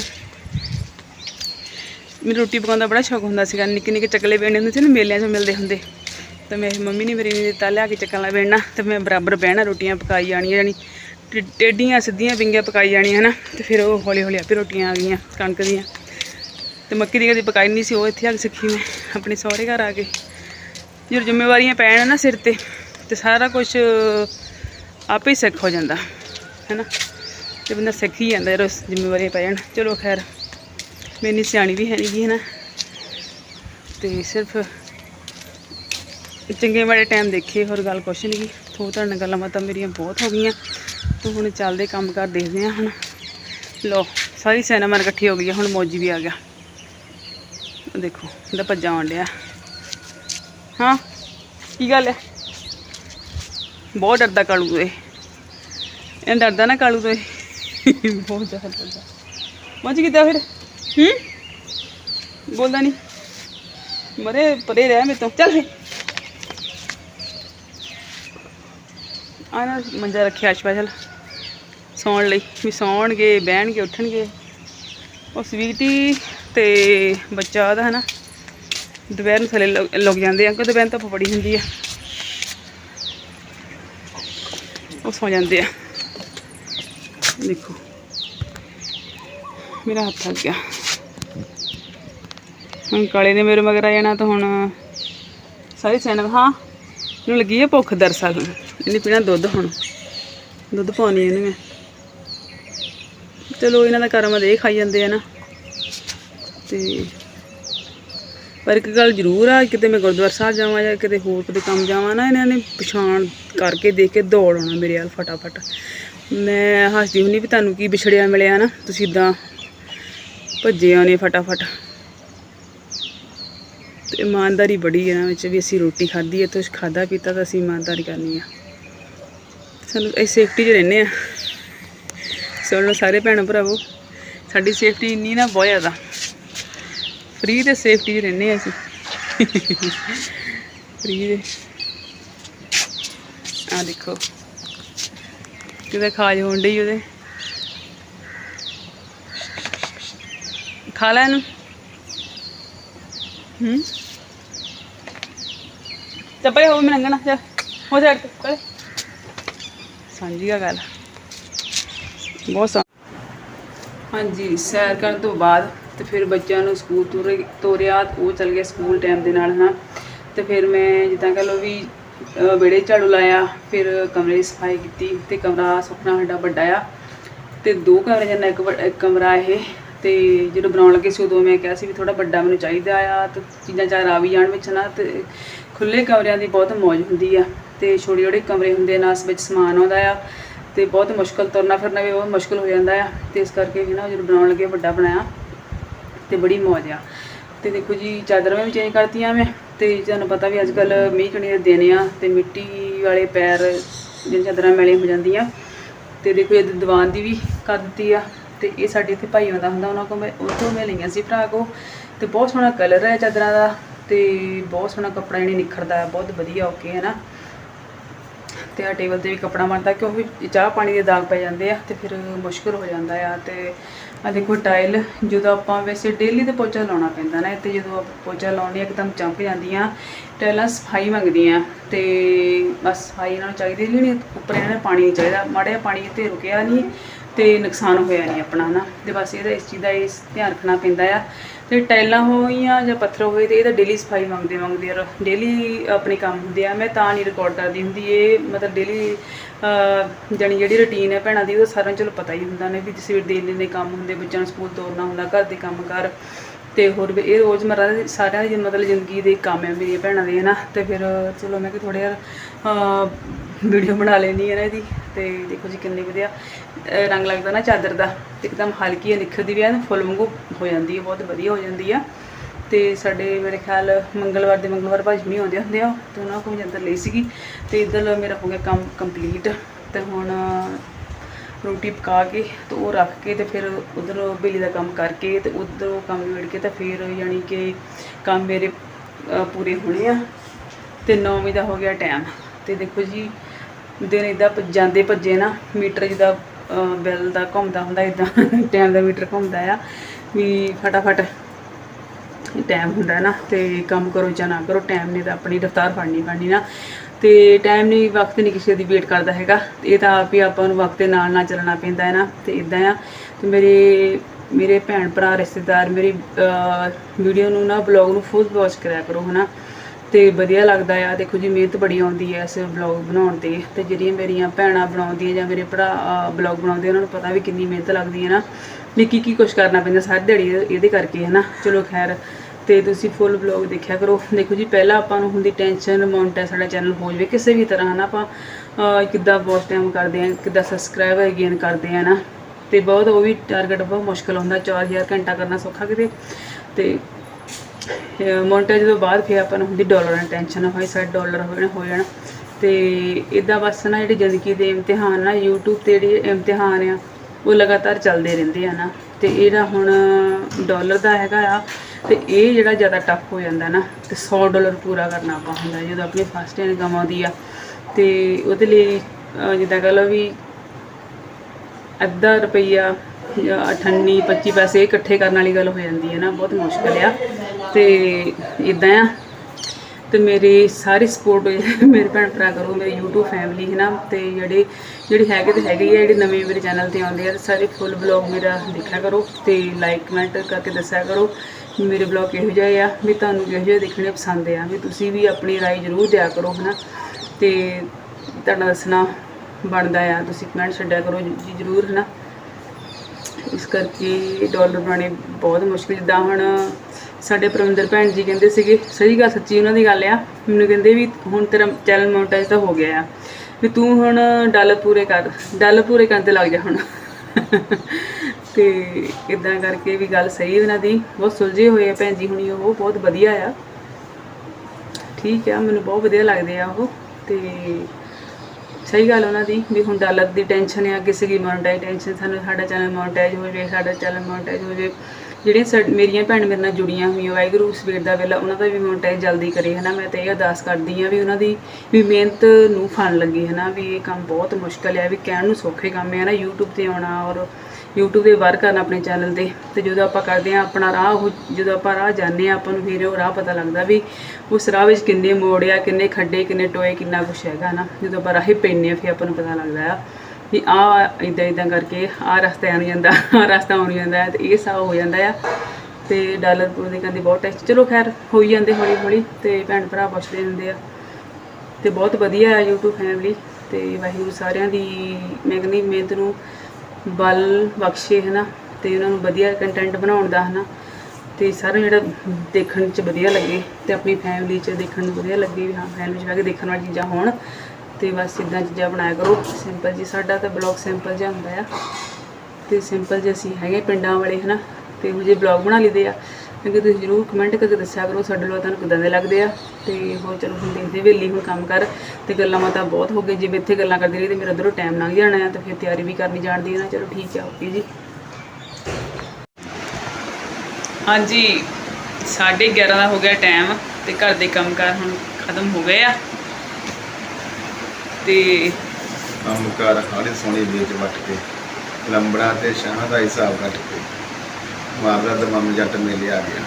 ਮੈਨੂੰ ਰੋਟੀ ਪਕਾਉਣ ਦਾ ਬੜਾ ਸ਼ੌਕ ਹੁੰਦਾ ਸੀਗਾ। ਨਿੱਕੇ ਨਿੱਕੇ ਚੱਕਲੇ ਵੇਣੇ ਹੁੰਦੇ ਸੀ ਨਾ, ਮੇਲਿਆਂ 'ਚ ਮਿਲਦੇ ਹੁੰਦੇ। ਤਾਂ ਮੇਰੀ ਮੰਮੀ ਨੇ ਮੇਰੀ ਨੇ ਦਿੱਤਾ, ਲਿਆ ਕੇ ਚੱਕਲਾ ਵੇਣਾ ਤੇ ਮੈਂ ਬਰਾਬਰ ਬਹਿਣਾ, ਰੋਟੀਆਂ ਪਕਾਈ ਜਾਣੀਆਂ ਜਾਣੀ ਟੇ- ਟੇਢੀਆਂ ਸਿੱਧੀਆਂ ਪਿੰਗੀਆਂ ਪਕਾਈ ਜਾਣੀਆਂ, ਹਨਾ। ਤੇ ਫਿਰ ਉਹ ਹੌਲੀ ਹੌਲੀ ਆਪੇ ਰੋਟੀਆਂ ਆ ਗਈਆਂ, ਕਣਕ ਦੀਆਂ। ਤੇ ਮੱਕੀ ਦੀ ਕਦੀ ਪਕਾਈ ਨਹੀਂ ਸੀ, ਉਹ ਇੱਥੇ ਆ ਕੇ ਸਿੱਖੀ ਮੈਂ, ਆਪਣੇ ਸਹੁਰੇ ਘਰ ਆ ਕੇ। ਜਦੋਂ ਜ਼ਿੰਮੇਵਾਰੀਆਂ ਪੈਣ ਨਾ ਸਿਰ ਤੇ ਤੇ ਸਾਰਾ ਕੁਝ ਆਪੇ ਸਿੱਖ ਹੋ ਜਾਂਦਾ, ਹੈਨਾ। ਤੇ ਬੰਦਾ ਸਿੱਖ ਹੀ ਜਾਂਦਾ ਜਦੋਂ ਜ਼ਿੰਮੇਵਾਰੀਆਂ ਪੈ ਜਾਣ। ਚਲੋ ਖੈਰ ਮੈਂ ਮੈਨੀ ਸਿਆਣੀ ਵੀ ਹੈ ਨਹੀਂ ਗੀ ਹੈ ਨਾ। ਤੇ ਸਿਰਫ ਚੰਗੇ ਮਾੜੇ ਟਾਈਮ ਦੇਖੇ, ਹੋਰ ਗੱਲ ਕੁਛ ਨਹੀਂ ਗੀ। ਥੋ ਤੁਹਾਡੇ ਨਾਲ ਗੱਲਾਂ ਬਾਤਾਂ ਮੇਰੀਆਂ ਬਹੁਤ ਹੋ ਗਈਆਂ। ਤੇ ਹੁਣ ਚੱਲਦੇ ਕੰਮ ਕਰ ਦੇਖਦੇ ਹਾਂ ਹੁਣ। ਲੋ ਸਾਰੀ ਸੈਨਾ ਮਨ ਇਕੱਠੀ ਹੋ ਗਈ ਆ, ਹੁਣ ਮੌਜੀ ਵੀ ਆ ਗਿਆ। ਦੇਖੋ, ਇਹਦਾ ਭੱਜਾ ਆਉਣ ਡਿਆ। ਹਾਂ, ਕੀ ਗੱਲ ਹੈ? ਬਹੁਤ ਡਰਦਾ ਕਾਲੂ ਤੋਂ ਇਹ। ਇਹ ਡਰਦਾ ਨਾ ਕਾਲੂ ਤੋਂ ਇਹ। ਬਹੁਤ ਜ਼ਿਆਦਾ ਡਰਦਾ ਮੱਝ ਕਿੱਦਾਂ ਫਿਰ? ਹੂੰ? ਬੋਲਦਾ ਨਹੀਂ ਮਰੇ, ਪਰੇ ਰਹਿ ਮੇਰੇ ਤੋਂ। ਚੱਲ ਫੇ ਆ ਨਾ ਮੰਜਾ ਰੱਖਿਆ ਸਪੈਸ਼ਲ ਸੌਣ ਲਈ। ਵੀ ਸੌਣਗੇ, ਬਹਿਣਗੇ, ਉੱਠਣਗੇ। ਉਹ ਸਵੀਟੀ ਤੇ ਬੱਚਾ ਉਹਦਾ ਹੈ ਨਾ ਦੁਪਹਿਰ ਨੂੰ ਥੱਲੇ ਲੁ- ਲੁਕ ਜਾਂਦੇ ਆ। ਕਿਉਂਕਿ ਦੁਪਹਿਰ ਧੁੱਪ ਬੜੀ ਹੁੰਦੀ ਆ। ਉਹ ਸੌ ਜਾਂਦੇ ਆ। ਦੇਖੋ। ਮੇਰਾ ਹੱਥ ਆ ਗਿਆ। ਹੁਣ ਕਾਲੇ ਨੇ ਮੇਰੇ ਮਗਰ ਆ ਜਾਣਾ ਤਾਂ ਹੁਣ ਸਾਰੀ ਸੈਨਮ ਹਾਂ ਇਹਨੂੰ ਲੱਗੀ ਹੈ ਭੁੱਖ ਦਰਸਲ ਇਹਨੇ ਪੀਣਾ ਦੁੱਧ ਹੁਣ। ਦੁੱਧ ਪਾਉਣੀ ਇਹਨੂੰ ਮੈਂ। ਚਲੋ ਇਹਨਾਂ ਦਾ ਕਰਮ ਦੇ ਖਾਈ ਜਾਂਦੇ ਆ ਨਾ। ਤੇ ਪਰ ਇੱਕ ਗੱਲ ਜ਼ਰੂਰ ਆ, ਕਿਤੇ ਮੈਂ ਗੁਰਦੁਆਰਾ ਸਾਹਿਬ ਜਾਵਾਂ ਜਾਂ ਕਿਤੇ ਹੋਰ ਕਿਤੇ ਕੰਮ ਜਾਵਾਂ ਨਾ, ਇਹਨਾਂ ਨੇ ਪਛਾਣ ਕਰਕੇ ਦੇਖ ਕੇ ਦੌੜ ਆਉਣਾ ਮੇਰੇ ਵੱਲ ਫਟਾਫਟ। ਮੈਂ ਹੱਸਦੀ ਹੁੰਦੀ ਵੀ ਤੁਹਾਨੂੰ ਕੀ ਵਿਛੜਿਆ ਮਿਲਿਆ ਨਾ, ਤੁਸੀਂ ਇਦਾਂ ਭੱਜੇ ਆਉਣੇ ਫਟਾਫਟ। ਤੇ ਇਮਾਨਦਾਰੀ ਬੜੀ ਹੈ ਨਾ ਵਿੱਚ ਵੀ ਅਸੀਂ ਰੋਟੀ ਖਾਧੀ ਹੈ ਤੇ ਖਾਦਾ ਪੀਤਾ ਤਾਂ ਅਸੀਂ ਇਮਾਨਦਾਰੀ ਕਰਨੀ ਆ। ਸਾਨੂੰ ਇਹ ਸੇਫਟੀ 'ਚ ਰਹਿੰਦੇ ਆ। ਸੁਣੋ ਸਾਰੇ ਭੈਣ ਭਰਾਵੋ, ਸਾਡੀ ਸੇਫਟੀ ਇੰਨੀ ਨਾ ਬਹੁਤ ਜ਼ਿਆਦਾ। ਫ੍ਰੀ ਤੇ ਸੇਫਟੀ 'ਚ ਰਹਿੰਦੇ ਹਾਂ ਅਸੀਂ। ਫ੍ਰੀ ਦੇ ਆ ਦੇਖੋ। ਕਿਤੇ ਖਾਜ ਹੋਣ ਡਈ ਉਹਦੇ। ਖਾ ਲੈ ਇਹਨੂੰ। ਹੂੰ। ਚੱਪੇ ਹੋ, ਮੈਂ ਲੰਘਣਾ ਜਾ ਹੋ ਜਾ ਕਰ ਸਾਂਝੀ ਆ ਗੱਲ। ਬਹੁਤ ਸਾ ਹਾਂਜੀ, ਸੈਰ ਕਰਨ ਤੋਂ ਬਾਅਦ ਤੇ ਫਿਰ ਬੱਚਿਆਂ ਨੂੰ ਸਕੂਲ ਤੋਰੇ ਤੋਰਿਆ, ਉਹ ਚਲ ਗਿਆ ਸਕੂਲ ਟਾਈਮ ਦੇ ਨਾਲ ਹਾਂ ਤੇ ਫਿਰ ਮੈਂ ਜਿੱਦਾਂ ਕਹ ਲਓ ਵੀ ਅਹ ਵਿਹੜੇ ਝਾੜੂ ਲਾਇਆ, ਫਿਰ ਕਮਰੇ ਦੀ ਸਫ਼ਾਈ ਕੀਤੀ ਤੇ ਕਮਰਾ ਸੁਪਨਾ ਸਾਡਾ ਵੱਡਾ ਆ ਤੇ ਦੋ ਕਮਰੇ ਜਿੰਨਾ ਇੱਕ ਕਮਰਾ ਇਹ ਤੇ ਜਦੋਂ ਬਣਾਉਣ ਲੱਗੇ ਸੀ ਉਦੋਂ ਮੈਂ ਕਿਹਾ ਸੀ ਵੀ ਥੋੜਾ ਵੱਡਾ ਮੈਨੂੰ ਚਾਹੀਦਾ ਆ ਤੇ ਚੀਜ਼ਾਂ ਚਾਰ ਆ ਵੀ ਜਾਣ ਵਿੱਚ ਨਾ ਤੇ ਖੁੱਲੇ ਕਮਰਿਆਂ ਦੀ ਬਹੁਤ ਮੌਜ ਹੁੰਦੀ ਆ ਤੇ ਛੋਟੇ ਛੋਟੇ ਕਮਰੇ ਹੁੰਦੇ ਨਾਲ ਵਿੱਚ ਸਮਾਨ ਆਉਂਦਾ ਆ ਤੇ ਬਹੁਤ ਮੁਸ਼ਕਲ ਤੁਰਨਾ ਫਿਰਨਾ ਵੀ ਬਹੁਤ ਮੁਸ਼ਕਲ ਹੋ ਜਾਂਦਾ ਆ ਤੇ ਇਸ ਕਰਕੇ ਵੀ ਨਾ ਜਦੋਂ ਬਣਾਉਣ ਲੱਗੇ ਵੱਡਾ ਬਣਾਇਆ ਤੇ ਬੜੀ ਮੌਜ ਆ ਤੇ ਦੇਖੋ ਜੀ ਚਾਦਰਾਂ ਵੀ ਚੇਂਜ ਕਰਤੀਆਂ ਮੈਂ ਤੇ ਤੁਹਾਨੂੰ ਪਤਾ ਵੀ ਅੱਜ ਕੱਲ ਮੀਂਹ ਕਣੀ ਦੇ ਦਿਨ ਆ ਤੇ ਮਿੱਟੀ ਵਾਲੇ ਪੈਰ ਜਿਹੜੀਆਂ ਚਾਦਰਾਂ ਮੈਲੀਆਂ ਹੋ ਜਾਂਦੀਆਂ। ਤੇ ਦੇਖੋ ਇਹ ਦੀਵਾਨ ਦੀ ਵੀ ਕਰ ਦਿੱਤੀ ਆ ਤੇ ਇਹ ਸਾਡੇ ਇੱਥੇ ਭਾਈ ਆਉਂਦਾ ਹੁੰਦਾ, ਉਹਨਾਂ ਕੋਲ ਮੈਂ ਉਹ ਤੋਂ ਮੈਂ ਲਈਆਂ ਸੀ ਭਰਾ ਕੋ ਤੇ ਬਹੁਤ ਸੋਹਣਾ ਕਲਰ ਹੈ ਚਾਦਰਾਂ ਦਾ ਤੇ ਬਹੁਤ ਸੋਹਣਾ ਕੱਪੜਾ ਜਿਹੜੀ ਨਿਖਰਦਾ ਹੈ ਬਹੁਤ ਵਧੀਆ ਓਕੇ ਹੈ ਨਾ। ਤੇ ਆ ਟੇਬਲ ਤੇ ਵੀ ਕੱਪੜਾ ਮਾਰਦਾ, ਕਿਉਂਕਿ ਚਾਹ ਪਾਣੀ ਦੇ ਦਾਗ ਪੈ ਜਾਂਦੇ ਆ ਤੇ ਫਿਰ ਮੁਸ਼ਕਲ ਹੋ ਜਾਂਦਾ ਆ ਤੇ ਆ ਦੇਖੋ ਟਾਇਲ, ਜਦੋਂ ਆਪਾਂ ਵੈਸੇ ਡੇਲੀ ਤੇ ਪੋਚਾ ਲਾਉਣਾ ਪੈਂਦਾ ਨਾ ਤੇ ਜਦੋਂ ਆਪਾਂ ਪੋਚਾ ਲਾਉਂਦੇ ਆ ਇੱਕਦਮ ਚੰਪ ਜਾਂਦੀਆਂ ਟਾਇਲਾਂ ਸਫ਼ਾਈ ਮੰਗਦੀਆਂ ਤੇ ਬਸ ਸਫ਼ਾਈ ਨਾਲ ਚਾਹੀਦੀ ਨਹੀਂ ਉੱਪਰ ਇਹਨਾਂ ਨੇ ਪਾਣੀ ਨਹੀਂ ਚਾਹੀਦਾ। ਮਾੜਿਆ ਪਾਣੀ ਇੱਥੇ ਰੁਕਿਆ ਨਹੀਂ ਤੇ ਨੁਕਸਾਨ ਹੋਇਆ ਨਹੀਂ ਆਪਣਾ, ਹਨਾ। ਤੇ ਬਸ ਇਹਦਾ ਇਸ ਚੀਜ਼ ਦਾ ਇਸ ਧਿਆਨ ਰੱਖਣਾ ਪੈਂਦਾ ਆ। ਤੇ ਟਾਈਲਾਂ ਹੋਈਆਂ ਜਾਂ ਪੱਥਰ ਹੋਏ ਤੇ ਇਹ ਤਾਂ ਡੇਲੀ ਸਫ਼ਾਈ ਮੰਗਦੇ ਮੰਗਦੇ ਆ ਡੇਲੀ ਆਪਣੇ ਕੰਮ ਹੁੰਦੇ ਆ। ਮੈਂ ਤਾਂ ਨਹੀਂ ਰਿਕਾਰਡ ਕਰਦੀ ਹੁੰਦੀ, ਇਹ ਮਤਲਬ ਡੇਲੀ ਜਾਣੀ ਜਿਹੜੀ ਰੁਟੀਨ ਹੈ ਭੈਣਾਂ ਦੀ, ਉਹ ਸਾਰਿਆਂ ਨੂੰ ਚਲੋ ਪਤਾ ਹੀ ਹੁੰਦਾ ਨੇ ਵੀ ਸਵੇਰ ਦੇ ਇੰਨੇ ਕੰਮ ਹੁੰਦੇ, ਬੱਚਿਆਂ ਨੂੰ ਸਕੂਲ ਤੋਰਨਾ ਹੁੰਦਾ, ਘਰ ਦੇ ਕੰਮ ਕਰ। ਤੇ ਹੋਰ ਵੀ ਇਹ ਰੋਜ਼ਮਰਰਾ ਦੇ ਸਾਰਿਆਂ ਦੀ ਮਤਲਬ ਜ਼ਿੰਦਗੀ ਦੇ ਕੰਮ ਹੈ ਮੇਰੀਆਂ ਭੈਣਾਂ ਦੇ, ਹਨਾ? ਤੇ ਫਿਰ ਚਲੋ ਮੈਂ ਕਿ ਥੋੜੇ ਯਾਰ ਵੀਡੀਓ ਬਣਾ ਲੈਣੀ ਹੈ ਨਾ ਇਹਦੀ ਤੇ ਦੇਖੋ ਜੀ ਕਿੰਨੀ ਵਧੀਆ ਰੰਗ ਲੱਗਦਾ ਨਾ ਚਾਦਰ ਦਾ ਤੇ ਇੱਕਦਮ ਹਲਕੀ ਹੈ ਨਿਖਰਦੀ ਵੀ ਹੈ ਨਾ ਫੁੱਲ ਵਾਂਗੂ ਹੋ ਜਾਂਦੀ ਹੈ, ਬਹੁਤ ਵਧੀਆ ਹੋ ਜਾਂਦੀ ਆ। ਤੇ ਸਾਡੇ ਮੇਰੇ ਖਿਆਲ ਮੰਗਲਵਾਰ ਦੇ ਮੰਗਲਵਾਰ ਭਾਜੀ ਨਹੀਂ ਆਉਂਦੇ ਹੁੰਦੇ ਆ, ਤੇ ਉਹਨਾਂ ਕੋਲ ਜੰਦਰ ਲਈ ਸੀਗੀ ਤੇ ਇੱਧਰ ਮੇਰਾ ਹੋ ਗਿਆ ਕੰਮ ਕੰਪਲੀਟ ਤੇ ਹੁਣ ਰੋਟੀ ਪਕਾ ਕੇ ਤੇ ਉਹ ਰੱਖ ਕੇ ਤੇ ਫਿਰ ਉਧਰ ਬਿਜਲੀ ਦਾ ਕੰਮ ਕਰਕੇ ਤੇ ਉਧਰੋਂ ਕੰਮ ਵੇੜ ਕੇ ਤਾਂ ਫਿਰ ਯਾਨੀ ਕਿ ਕੰਮ ਮੇਰੇ ਪੂਰੇ ਹੋਣੇ ਆ ਤੇ 9 ਵਜੇ ਦਾ ਹੋ ਗਿਆ ਟਾਈਮ। ਤੇ ਦੇਖੋ ਜੀ, ਦਿਨ ਇਦਾਂ ਜਾਂਦੇ ਭੱਜੇ ਨਾ, ਮੀਟਰ ਜਿਹਦਾ ਬੈਲ ਦਾ ਘੁੰਮਦਾ ਹੁੰਦਾ ਇਦਾਂ ਟਾਈਮ ਦਾ ਮੀਟਰ ਘੁੰਮਦਾ ਆ ਵੀ ਫਟਾਫਟ ਟਾਈਮ ਹੁੰਦਾ ਨਾ ਤੇ ਕੰਮ ਕਰੋ ਜਾਂ ਨਾ ਕਰੋ, ਟਾਈਮ ਨੇ ਤਾਂ ਆਪਣੀ ਰਫਤਾਰ ਫੜਨੀ ਪੈਣੀ ਨਾ। ਤੇ ਟਾਈਮ ਨਹੀਂ, ਵਕਤ ਨਹੀਂ ਕਿਸੇ ਦੀ ਵੇਟ ਕਰਦਾ ਹੈਗਾ। ਇਹ ਤਾਂ ਆਪ ਹੀ ਆਪਾਂ ਨੂੰ ਵਕਤ ਦੇ ਨਾਲ ਨਾਲ ਚੱਲਣਾ ਪੈਂਦਾ ਹੈ ਨਾ, ਤੇ ਇਦਾਂ ਆ। ਤੇ ਮੇਰੇ ਮੇਰੇ ਭੈਣ ਭਰਾ, ਰਿਸ਼ਤੇਦਾਰ, ਮੇਰੀ ਵੀਡੀਓ ਨੂੰ ਨਾ ਬਲੌਗ ਨੂੰ ਫੁੱਲ ਵਾਚ ਕਰਿਆ ਕਰੋ, ਹਨਾ। ਤੇ ਵਧੀਆ ਲੱਗਦਾ ਆ। ਦੇਖੋ ਜੀ, ਮਿਹਨਤ ਬੜੀ ਆਉਂਦੀ ਹੈ ਇਸ ਵਲੌਗ ਬਣਾਉਣ ਤੇ। ਤੇ ਜਿਹੜੀਆਂ ਮੇਰੀਆਂ ਭੈਣਾਂ ਬਣਾਉਂਦੀਆਂ ਜਾਂ ਮੇਰੇ ਭਰਾ ਵਲੌਗ ਬਣਾਉਂਦੇ, ਉਹਨਾਂ ਨੂੰ ਪਤਾ ਵੀ ਕਿੰਨੀ ਮਿਹਨਤ ਲੱਗਦੀ ਹੈ ਨਾ। ਵੀ ਕੀ ਕੀ ਕੁਝ ਕਰਨਾ ਪੈਂਦਾ, ਸਾਰੀ ਦਿਹਾੜੀ ਇਹਦੇ ਕਰਕੇ ਹੈ ਨਾ ਚਲੋ ਖੈਰ ਤੇ ਤੁਸੀਂ ਫੁੱਲ ਵਲੌਗ ਦੇਖਿਆ ਕਰੋ। ਦੇਖੋ ਜੀ, ਪਹਿਲਾਂ ਆਪਾਂ ਨੂੰ ਹੁੰਦੀ ਟੈਨਸ਼ਨ ਮੌਂਟਾ ਸਾਡਾ ਚੈਨਲ ਹੋ ਜਾਵੇ, ਕਿਸੇ ਵੀ ਤਰ੍ਹਾਂ ਨਾ ਆਪਾਂ ਕਿੱਦਾਂ ਵਾਚ ਟਾਈਮ ਕਰਦੇ ਆ ਕਿੱਦਾਂ ਸਬਸਕ੍ਰਾਈਬਰ ਗੇਨ ਕਰਦੇ ਆ ਨਾ। ਤੇ ਬਹੁਤ ਉਹ ਵੀ ਟਾਰਗੇਟ ਬਹੁਤ ਮੁਸ਼ਕਲ ਹੁੰਦਾ 4000 ਘੰਟਾ ਕਰਨਾ ਸੌਖਾ ਕਿਤੇ। ਤੇ ਮੌਂਟੇਜ ਤੋਂ ਬਾਅਦ ਫਿਰ ਆਪਾਂ ਨੂੰ ਹੁੰਦੀ ਡਾਲਰ ਦੀ ਟੈਨਸ਼ਨ ਹੋਈ ਸਾਡੇ ਡਾਲਰ ਹੋ ਜਾਣਾ ਹੋ ਜਾਣਾ। ਤੇ ਇਦਾਂ ਬਸ ਨਾ, ਜਿਹੜੇ ਜ਼ਿੰਦਗੀ ਦੇ ਇਮਤਿਹਾਨ ਨਾ YouTube ਤੇ ਜਿਹੜੇ ਇਮਤਿਹਾਨ ਆ, ਉਹ ਲਗਾਤਾਰ ਚੱਲਦੇ ਰਹਿੰਦੇ ਆ ਨਾ। ਤੇ ਇਹਦਾ ਹੁਣ ਡਾਲਰ ਦਾ ਹੈਗਾ ਆ, ਤੇ ਇਹ ਜਿਹੜਾ ਜ਼ਿਆਦਾ ਟਫ ਹੋ ਜਾਂਦਾ ਨਾ, ਤੇ 100 ਡਾਲਰ ਪੂਰਾ ਕਰਨਾ ਆਪਾਂ ਹੁੰਦਾ ਜਦੋਂ ਆਪਣੀ ਫਸਟ ਇਨਕਮ ਆਉਂਦੀ ਆ। ਤੇ ਉਹਦੇ ਲਈ ਜਿੱਦਾਂ ਕਹ ਲਓ ਵੀ ਅੱਧਾ ਰੁਪਈਆ ਜਾਂ 28 25 ਪੈਸੇ ਇਕੱਠੇ ਕਰਨ ਵਾਲੀ ਗੱਲ ਹੋ ਜਾਂਦੀ ਹੈ ਨਾ, ਬਹੁਤ ਮੁਸ਼ਕਲ ਆ। ਤੇ ਇਦਾਂ ਆ ਤੇ ਮੇਰੇ ਸਾਰੀ ਸਪੋਰਟ ਮੇਰੇ ਭੈਣ ਭਰਾ ਕਰੋ, ਮੇਰੀ YouTube ਫੈਮਿਲੀ ਹੈ ਨਾ, ਤੇ ਜਿਹੜੇ ਜਿਹੜੇ ਹੈਗੇ ਤੇ ਹੈਗੇ ਹੀ ਆ, ਜਿਹੜੇ ਨਵੇਂ ਮੇਰੇ ਚੈਨਲ ਤੇ ਆਉਂਦੇ ਆ, ਤੇ ਸਾਰੇ ਫੁੱਲ ਬਲੌਗ ਮੇਰਾ ਦੇਖਿਆ ਕਰੋ ਤੇ ਲਾਈਕ ਕਮੈਂਟ ਕਰਕੇ ਦੱਸਿਆ ਕਰੋ। ਵੀ ਮੇਰੇ ਬਲੌਗ ਕਿਹੋ ਜਿਹੇ ਆ, ਵੀ ਤੁਹਾਨੂੰ ਕਿਹੋ ਜਿਹੇ ਦੇਖਣੇ ਪਸੰਦ ਆ, ਵੀ ਤੁਸੀਂ ਵੀ ਆਪਣੀ ਰਾਏ ਜ਼ਰੂਰ ਦਿਆ ਕਰੋ ਹੈ ਨਾ ਤੇ ਤੁਹਾਡਾ ਦੱਸਣਾ ਬਣਦਾ ਆ, ਤੁਸੀਂ ਕਮੈਂਟ ਛੱਡਿਆ ਕਰੋ ਜੀ ਜ਼ਰੂਰ ਹੈ ਨਾ ਇਸ ਕਰਕੇ ਡਾਲਰ ਬਣਾਉਣੇ ਬਹੁਤ ਮੁਸ਼ਕਿਲ, ਜਿੱਦਾਂ ਹੁਣ ਸਾਡੇ ਪਰਮਿੰਦਰ ਭੈਣ ਜੀ ਕਹਿੰਦੇ ਸੀਗੇ, ਸਹੀ ਗੱਲ, ਸੱਚੀ ਉਹਨਾਂ ਦੀ ਗੱਲ ਆ। ਮੈਨੂੰ ਕਹਿੰਦੇ ਵੀ ਹੁਣ ਤੇਰਾ ਚੈਨਲ ਮੋਨਟਾਈਜ਼ ਤਾਂ ਹੋ ਗਿਆ ਆ। ਵੀ ਤੂੰ ਹੁਣ ਡਾਲਰ ਪੂਰੇ ਕਰ ਡਾਲਰ ਪੂਰੇ ਕਰਨ ਤੇ ਲੱਗ ਜਾ ਹੁਣ। ਤੇ ਇਦਾਂ ਕਰਕੇ ਵੀ ਗੱਲ ਸਹੀ ਉਹਨਾਂ ਦੀ। ਬਹੁਤ ਸੁਲਝੇ ਹੋਏ ਆ ਭੈਣ ਜੀ ਹੁਣੀ ਉਹ ਬਹੁਤ ਵਧੀਆ ਆ। ਠੀਕ ਆ, ਮੈਨੂੰ ਬਹੁਤ ਵਧੀਆ ਲੱਗਦੇ ਆ ਉਹ। ਤੇ ਸਹੀ ਗੱਲ ਉਹਨਾਂ ਦੀ ਵੀ ਹੁਣ ਡਾਲਰ ਦੀ ਟੈਨਸ਼ਨ ਆ, ਕਿਸੇ ਦੀ ਮੋਨਟਾਈਜ਼ ਟੈਨਸ਼ਨ ਸਾਨੂੰ ਸਾਡਾ ਚੈਨਲ ਮੋਨਟਾਈਜ਼ ਹੋ ਜਾਵੇ, ਸਾਡਾ ਚੈਨਲ ਮੋਨਟਾਈਜ਼ ਹੋ ਜਾਵੇ। ਜਿਹੜੀਆਂ ਸਾ- ਮੇਰੀਆਂ ਭੈਣ ਮੇਰੇ ਨਾਲ ਜੁੜੀਆਂ ਹੋਈਆਂ, ਵਾਹਿਗੁਰੂ ਸਵੇਰ ਦਾ ਵੇਲਾ ਉਹਨਾਂ ਦਾ ਵੀ ਮੋਨਟਾਈਜ਼ ਜਲਦੀ ਕਰੇ, ਹਨਾ? ਮੈਂ ਤਾਂ ਇਹ ਅਰਦਾਸ ਕਰਦੀ ਆ ਵੀ ਉਹਨਾਂ ਦੀ ਵੀ ਮਿਹਨਤ ਨੂੰ ਫਲ ਲੱਗੇ, ਹਨਾ? ਵੀ ਇਹ ਕੰਮ ਬਹੁਤ ਮੁਸ਼ਕਲ ਆ ਵੀ ਕਹਿਣ ਨੂੰ ਸੌਖੇ ਕੰਮ ਹੈ ਨਾ YouTube ਤੇ ਆਉਣਾ ਔਰ YouTube ਤੇ ਵਰਕ ਕਰਨਾ ਆਪਣੇ ਚੈਨਲ ਤੇ। ਤੇ ਜਦੋਂ ਆਪਾਂ ਕਰਦੇ ਆ ਆਪਣਾ ਰਾਹ, ਉਹ ਜਦੋਂ ਆਪਾਂ ਰਾਹ ਜਾਂਦੇ ਆ ਆਪਾਂ ਨੂੰ ਫਿਰ ਉਹ ਰਾਹ ਪਤਾ ਲੱਗਦਾ ਵੀ ਉਸ ਰਾਹ ਵਿੱਚ ਕਿੰਨੇ ਮੋੜ ਆ, ਕਿੰਨੇ ਖੱਡੇ, ਕਿੰਨੇ ਟੋਏ, ਕਿੰਨਾ ਕੁਛ ਹੈਗਾ ਨਾ ਜਦੋਂ ਆਪਾਂ ਰਾਹੇ ਪੈਂਦੇ ਆ ਫਿਰ ਆਪਾਂ ਨੂੰ ਪਤਾ ਲੱਗਦਾ ਆ ਵੀ ਆ ਇਦਾਂ ਇਦਾਂ ਕਰਕੇ ਆ ਰਸਤਾ ਆਣ ਜਾਂਦਾ, ਆ ਰਸਤਾ ਆਉਣ ਜਾਂਦਾ ਹੈ ਤੇ ਇਹ ਸਭ ਹੋ ਜਾਂਦਾ ਆ ਤੇ ਡਾਲਰ ਪੁਰ ਦੇ ਕਹਿੰਦੇ ਬਹੁਤ ਟੈਸਟ। ਚਲੋ ਖੈਰ, ਹੋਈ ਜਾਂਦੇ ਹੌਲੀ ਹੌਲੀ ਤੇ ਭੈਣ ਭਰਾ ਪੁੱਛਦੇ ਹੁੰਦੇ ਆ। ਤੇ ਬਹੁਤ ਵਧੀਆ ਆ YouTube ਫੈਮਿਲੀ ਤੇ ਵਾਹਿਗੁਰੂ ਸਾਰਿਆਂ ਦੀ ਮੈਂ ਕਹਿੰਦੀ ਮਿਹਨਤ ਨੂੰ ਬਲ ਬਖਸ਼ੇ, ਹਨਾ? ਤੇ ਉਹਨਾਂ ਨੂੰ ਵਧੀਆ ਕੰਟੈਂਟ ਬਣਾਉਣ ਦਾ, ਹਨਾ? ਤੇ ਸਾਰਾ ਜਿਹੜਾ ਦੇਖਣ 'ਚ ਵਧੀਆ ਲੱਗੇ ਤੇ ਆਪਣੀ ਫੈਮਿਲੀ 'ਚ ਦੇਖਣ ਨੂੰ ਵਧੀਆ ਲੱਗੇ ਵੀ ਹਾਂ ਫੈਮਿਲੀ 'ਚ ਬਹਿ ਕੇ ਦੇਖਣ ਵਾਲੀ ਚੀਜ਼ਾਂ ਹੋਣ। ਤੇ ਬਸ ਇਦਾਂ ਚੀਜ਼ਾਂ ਬਣਾਇਆ ਕਰੋ। ਸਿੰਪਲ ਜੀ, ਸਾਡਾ ਤਾਂ ਬਲੌਗ ਸਿੰਪਲ ਜਿਹਾ ਹੁੰਦਾ ਆ। ਤੇ ਸਿੰਪਲ ਜਿਹੇ ਅਸੀਂ ਹੈਗੇ ਪਿੰਡਾਂ ਵਾਲੇ, ਹਨਾ, ਤੇ ਇਹੋ ਜੇ ਬਲੌਗ ਬਣਾ ਲਈਦੇ ਆ। ਕਿਉਂਕਿ ਤੁਸੀਂ ਜਰੂਰ ਕਮੈਂਟ ਕਰਕੇ ਦੱਸਿਆ ਕਰੋ, ਸਾਡੇ ਲੋਕ ਤੁਹਾਨੂੰ ਕਿਦਾਂ ਦੇ ਲੱਗਦੇ ਆ। ਤੇ ਹੋਰ ਚਲੋ ਹੁਣ ਦੇਖਦੇ ਵੇਲੀ ਹੁਣ ਕੰਮ ਕਰ। ਤੇ ਗੱਲਾਂ ਮਾਤਾ ਬਹੁਤ ਹੋ ਗਏ ਜੇ ਮੈਂ ਇੱਥੇ ਗੱਲਾਂ ਕਰਦੀ ਰਹੀ ਤੇ ਮੇਰਾ ਉਧਰੋਂ ਟਾਈਮ ਲੰਘ ਜਾਣਾ ਆ, ਤੇ ਫਿਰ ਤਿਆਰੀ ਵੀ ਕਰਨੀ ਜਾਣਦੀ ਹੈ ਨਾ ਚਲੋ ਠੀਕ ਆ ਓਕੇ ਜੀ। ਹਾਂਜੀ 11:30 ਦਾ ਹੋ ਗਿਆ ਟਾਈਮ ਤੇ ਘਰ ਦੇ ਕੰਮਕਾਰ ਹੁਣ ਖਤਮ ਹੋ ਗਏ ਆ। ਤੇ ਕੰਮ ਕਰ ਹਾੜੇ ਸੋਹਣੇ ਵੇਚ ਵੱਟ ਕੇ ਲੰਬੜਾ ਤੇ ਸ਼ਾਹ ਦਾ ਹਿਸਾਬ ਕੱਟ ਕੇ ਮਾਰਦਾ ਤੇ ਮਮ ਜੱਟ ਮੇਲੇ ਆ ਗਿਆ।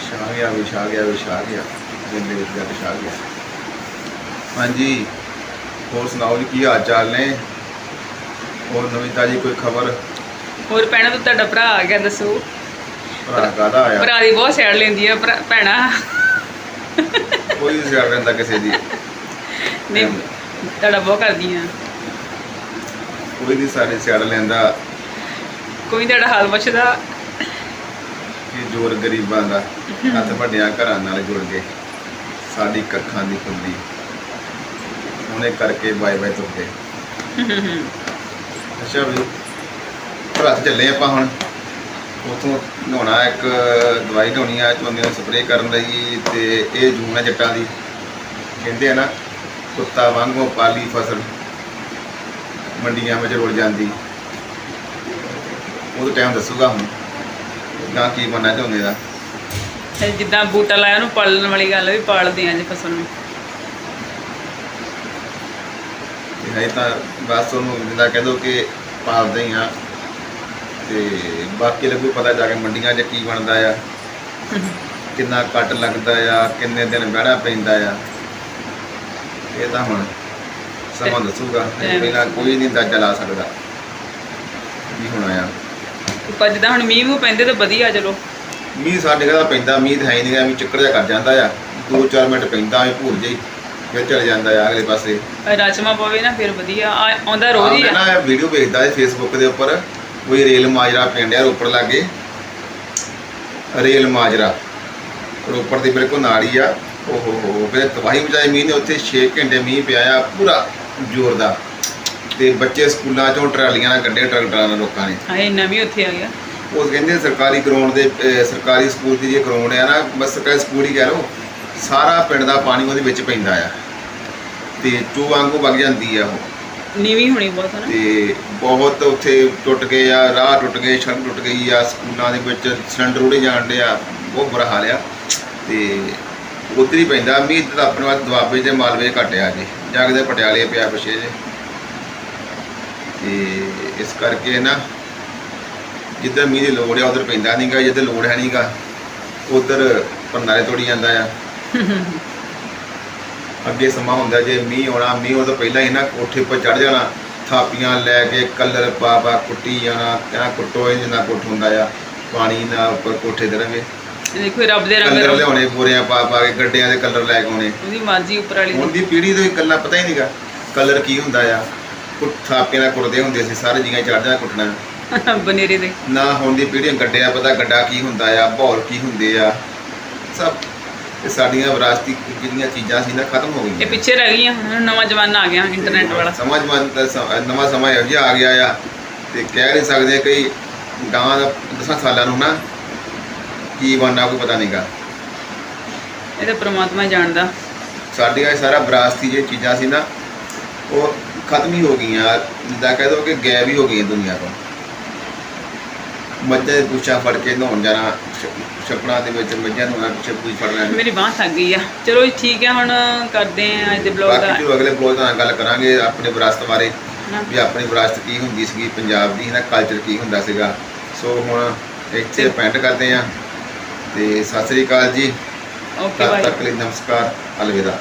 ਸ਼ਾਹ ਗਿਆ ਵਿਛਾ ਗਿਆ ਵਿਛਾ ਗਿਆ ਜਿੰਦੇ ਵਿੱਚ ਜੱਟ ਛਾ ਗਿਆ। ਹਾਂਜੀ ਹੋਰ ਸੁਣਾਓ ਜੀ ਕੀ ਹਾਲ ਚਾਲ ਨੇ? ਹੋਰ ਨਵੀਂ ਤਾਜੀ ਕੋਈ ਖਬਰ? ਹੋਰ ਭੈਣਾ ਤੂੰ ਤੁਹਾਡਾ ਭਰਾ ਆ ਗਿਆ ਦੱਸੋ। ਭਰਾ ਕਾਦਾ ਆਇਆ? ਭਰਾ ਦੀ ਬਹੁਤ ਸੈਡ ਲੈਂਦੀ ਆ ਭਰਾ- ਭੈਣਾ। ਕੋਈ ਸਿਆੜ ਰਹਿੰਦਾ ਕਿਸੇ ਦੀ। ਨਹੀਂ ਤੁਹਾਡਾ ਬਹੁਤ ਕਰਦੀ ਆ ਕੋਈ ਨਹੀਂ ਸਾਰੇ ਸਿਆੜ ਲੈਂਦਾ। ਕੋਈ ਤੁਹਾਡਾ ਹਾਲ ਪੁੱਛਦਾ। ਕਿ ਜੋਰ ਗਰੀਬਾਂ ਦਾ ਹੱਥ ਵੱਡਿਆਂ ਘਰਾਂ ਨਾਲ ਜੁੜ ਗਏ ਸਾਡੀ ਕੱਖਾਂ ਦੀ ਕੁੰਡੀ ਉਹਨੇ ਕਰਕੇ ਬਾਏ ਬਾਏ ਤੁਰ ਗਏ। ਅੱਛਾ ਵੀ ਭਰਾ ਚੱਲੇ ਆਪਾਂ ਹੁਣ। ਉਥੋਂ ਨਹਾਉਣਾ ਇੱਕ ਦਵਾਈ ਢੋਣੀ ਆ ਝੋਨੇ ਨੂੰ ਸਪਰੇਅ ਕਰਨ ਲਈ ਤੇ ਇਹ ਜੂਨ ਆ ਜੱਟਾਂ ਦੀ। ਕਹਿੰਦੇ ਆ ਨਾ ਕੁੱਤਾ ਵਾਂਗੂ ਪਾਲੀ ਫਸਲ ਮੰਡੀਆਂ ਵਿੱਚ ਰੁਲ ਜਾਂਦੀ। ਉਹ ਟਾਈਮ ਦੱਸੂਗਾ ਹੁਣ ਗਾਂ ਕੀ ਬਣਨਾ ਝੋਨੇ ਦਾ। ਤੇ ਜਿੱਦਾਂ ਬੂਟਾ ਲਾਇਆ ਉਹਨੂੰ ਪਾਲਣ ਵਾਲੀ ਗੱਲ ਵੀ ਪਾਲਦੇ ਆ ਜੇ ਫਸਲ ਨੂੰ। ਤੇ ਨਹੀਂ ਤਾਂ ਬਸ ਉਹਨੂੰ ਜਿੱਦਾਂ ਕਹਿ ਦੋ ਕਿ ਪਾਲਦੇ ਹੀ ਆ। ਤੇ ਬਾਕੀ ਲੱਗੂ ਪਤਾ ਜਾ ਕੇ ਮੰਡੀਆਂ 'ਚ ਕੀ ਬਣਦਾ ਆ ਕਿੰਨਾ ਕੱਟ ਲੱਗਦਾ ਆ ਕਿੰਨੇ ਦਿਨ ਬਹਿਣਾ ਪੈਂਦਾ ਆ। ਇਹ ਤਾਂ ਹੁਣ ਸਮਾਂ ਦੱਸੂਗਾ ਤੇ- ਪਹਿਲਾਂ ਕੋਈ ਨਹੀਂ ਅੰਦਾਜ਼ਾ ਲਾ ਸਕਦਾ। ਕੀ ਹੋਣਾ ਆ ਪਰ ਜਿੱਦਾਂ ਹੁਣ ਮੀਂਹ ਮੂੰਹ ਪੈਂਦੇ ਤਾਂ ਵਧੀਆ ਚਲੋ। ਮੀਂਹ ਸਾਡੇ ਘਰ ਪੈਂਦਾ ਮੀਂਹ ਤਾਂ ਹੈ ਨਹੀਂ ਗਾ ਵੀ ਚੱਕਰ ਜਿਹਾ ਕਰ ਜਾਂਦਾ ਆ। 2-4 ਮਿੰਟ ਪੈਂਦਾ ਐ ਭੂਰ ਜਿਹੀ ਫਿਰ ਚਲ ਜਾਂਦਾ ਆ ਅਗਲੇ ਪਾਸੇ। ਰਾਜਮਾ ਪਵੇ ਨਾ ਫਿਰ ਵਧੀਆ। ਆ- ਆਉਂਦਾ ਰੋਜ਼ ਹਾਂ, ਮੈਂ ਆ ਨਾ ਵੀਡੀਓ ਵੇਖਦਾ ਹੈ ਫੇਸਬੁੱਕ ਦੇ ਉੱਪਰ ਕੋਈ ਰੇਲ ਮਾਜਰਾ ਪਿੰਡ ਆ ਰੋਪੜ ਲਾਗੇ। ਰੇਲ ਮਾਜਰਾ ਰੋਪੜ ਦੇ ਮੇਰੇ ਕੋਲ ਨਾਲ ਹੀ ਆ। ਓਹੋ ਹੋ ਫਿਰ ਤਬਾਹੀ ਮਚਾਈ ਮੀਂਹ ਨੇ ਉੱਥੇ 6 ਘੰਟੇ ਮੀਂਹ ਪਿਆ ਆ ਪੂਰਾ ਜ਼ੋਰ ਦਾ। ਤੇ ਬੱਚੇ ਸਕੂਲਾਂ ਚੋਂ ਟਰਾਲੀਆਂ ਨਾਲ ਕੱਢੇ ਟਰੈਕਟਰਾਂ ਨਾਲ ਲੋਕਾਂ ਨੇ। ਹਾਏ ਨਵੀਂ ਉੱਥੇ ਆ ਗਿਆ। ਉਹ ਕਹਿੰਦੇ ਸਰਕਾਰੀ ਗਰਾਊਂਡ ਦੇ ਅਹ ਸਰਕਾਰੀ ਸਕੂਲ ਦੀ ਜੇ ਗਰਾਊਂਡ ਆ ਨਾ ਬਸ ਸਰਕਾਰੀ ਸਕੂਲ ਹੀ ਕਹਿ ਲਓ ਸਾਰਾ ਪਿੰਡ ਦਾ ਪਾਣੀ ਉਹਦੇ ਵਿੱਚ ਪੈਂਦਾ ਆ। ਤੇ ਚੋ ਵਾਂਗੂ ਵਗ ਜਾਂਦੀ ਆ ਉਹ। ਨੀਵੀਂ ਹੋਣੀ ਬਹੁਤ ਹਨਾ? ਤੇ ਬਹੁਤ ਉੱਥੇ ਟੁੱਟ ਗਏ ਆ ਰਾਹ ਟੁੱਟ ਗਏ ਸੜਕ ਟੁੱਟ ਗਈ ਆ ਸਕੂਲਾਂ ਦੇ ਵਿੱਚ ਸਿਲੰਡਰ ਉੜੇ ਜਾਣ ਡਿਆ ਬਹੁਤ ਬੁਰਾ ਹਾਲ ਆ। ਤੇ ਉੱਧਰ ਹੀ ਪੈਂਦਾ, ਮੀਂਹ ਇੱਧਰ ਆਪਣੇ ਵੱਲ ਦੁਆਬੇ ਤੇ ਮਾਲਵੇ ਘਟਿਆ ਜੀ। ਕਿਤੇ ਪਟਿਆਲੇ ਪਿਆ ਪਿਛੇ ਜੇ। ਤੇ ਇਸ ਕਰਕੇ ਨਾ ਜਿੱਧਰ ਮੀਂਹ ਦੀ ਲੋੜ ਆ, ਉਧਰ ਪੈਂਦਾ ਨਹੀਂਗਾ ਜਿੱਧਰ ਲੋੜ ਹੈ ਨਹੀਂਗਾ ਉਧਰ ਪੰਨਾਰੇ ਤੋੜੀ ਜਾਂਦਾ ਆ। ਅੱਗੇ ਸਮਾਂ ਹੁੰਦਾ ਜੇ ਮੀਂਹ ਆਉਣਾ, ਮੀਂਹ ਉਹ ਤੋਂ ਪਹਿਲਾਂ ਹੀ ਨਾ ਕੋਠੇ 'ਤੇ ਚੜ ਜਾਣਾ, ਥਾਪੀਆਂ ਲੈ ਕੇ ਕਲਰ ਪਾ ਪਾ ਕੁੱਟੀ ਜਾਣਾ ਕਹਿਣਾ ਕੁੱਟੋ ਇਹ ਜਿੰਨਾ ਕੁੱਟ ਹੁੰਦਾ ਆ, ਪਾਣੀ ਨਾਲ ਉੱਪਰ ਕੋਠੇ ਤੇ ਰਵੇ। ਦੇਖੋ ਇਹ ਰੱਬ ਦੇ ਰੰਗ ਕਲਰ ਲਿਆਉਣੇ ਬੋਰਿਆਂ ਪਾ ਪਾ ਕੇ ਗੱਡਿਆਂ ਦੇ ਕਲਰ ਲੈ ਕੇ ਆਉਣੇ। ਉਹਦੀ ਮਰਜ਼ੀ ਉੱਪਰ ਵਾਲੀ ਹੁਣ ਦੀ ਪੀੜ੍ਹੀ ਤੋਂ ਇਹ ਗੱਲਾਂ ਪਤਾ ਹੀ ਨਹੀਂਗਾ ਕਲਰ ਕੀ ਹੁੰਦਾ ਆ। ਥਾਪੀਆਂ ਨਾਲ ਕੁੱਟਦੇ ਹੁੰਦੇ ਸੀ ਸਾਰੇ ਜੀਆਂ ਚੜ ਜਾਣਾ ਕੁੱਟਣਾ। ਦੀ ਬਨੇਰੇ ਦੇ। ਨਾ ਹੁਣ ਦੀ ਪੀੜ੍ਹੀਆਂ ਗੱਡਿਆਂ ਪਤਾ ਗੱਡਾ ਕੀ ਹੁੰਦਾ ਆ ਬੌਲ ਕੀ ਹੁੰਦੇ ਆ। ਸਭ ਇਹ ਸਾਡੀਆਂ ਵਿਰਾਸਤੀ ਜਿਹੜੀਆਂ ਚੀਜ਼ਾਂ ਸੀ ਨਾ ਖਤਮ ਹੋ ਇਹ ਗਈਆਂ ਪਿੱਛੇ ਰਹਿ ਗਈਆਂ ਹੁਣ ਨਵਾਂ ਜ਼ਮਾਨਾ ਆ ਗਿਆ ਇੰਟਰਨੈਟ ਵਾਲਾ। ਸਮਝ ਮੰਦ ਨਵਾਂ ਸਮਾਂ ਇਹੋ ਜਿਹਾ ਆ ਗਿਆ ਆ ਤੇ ਕਹਿ ਨਹੀਂ ਸਕਦੇ ਕਿ ਗਾਂ ਦਾ ਦਸਾਂ ਸਾਲਾਂ ਨੂੰ ਨਾ ਕੀ ਬਣਨਾ ਕੋਈ ਪਤਾ ਨਹੀਂਗਾ ਇਹ ਤਾਂ ਪ੍ਰਮਾਤਮਾ ਹੀ ਜਾਣਦਾ। ਸਾਡੀਆਂ ਇਹ ਸਾਰਾ ਵਿਰਾਸਤੀ ਜੇ ਚੀਜ਼ਾਂ ਸੀ ਨਾ ਉਹ ਖਤਮ ਹੀ ਹੋ ਗਈਆਂ। ਜਿੱਦਾਂ ਕਹਿ ਦੋ ਕਿ ਗਾਇਬ ਹੀ ਹੋ ਗਈਆਂ ਦੁਨੀਆ ਤੋਂ। ਮੱਝਾਂ ਦੇ ਪੁੱਛਾਂ ਫੜ ਕੇ ਨਹਾਉਣ ਜਾਣਾ ਛ- ਛੱਪੜਾਂ ਦੇ ਵਿੱਚ ਮੱਝਾਂ ਨੂੰ ਪਿੱਛੇ ਪੂਛ ਫੜ ਲੈਣੀ ਮੇਰੀ ਬਾਂਹ ਥੱਕ ਗਈ ਆ। ਚਲੋ ਠੀਕ ਹੈ ਹੁਣ ਕਰਦੇ ਆ ਅੱਜ ਦੇ ਬਲੌਗ ਦਾ। ਬਾਕੀ ਜੋ ਅਗਲੇ ਬਲੌਗ ਨਾਲ ਗੱਲ ਕਰਾਂਗੇ ਆਪਣੇ ਵਿਰਾਸਤ ਬਾਰੇ। ਵੀ ਆਪਣੀ ਵਿਰਾਸਤ ਕੀ ਹੁੰਦੀ ਸੀਗੀ ਪੰਜਾਬ ਦੀ ਇਹਦਾ ਕਲਚਰ ਕੀ ਹੁੰਦਾ ਸੀਗਾ। ਸੋ ਹੁਣ ਇੱਥੇ ਪੈਂਟ ਕਰਦੇ ਆ। ਤੇ ਸਤਿ ਸ੍ਰੀ ਅਕਾਲ ਜੀ। ਓਕੇ ਬਾਈ ਤੱਕ ਲਈ ਨਮਸਕਾਰ। ਅਲਵਿਦਾ।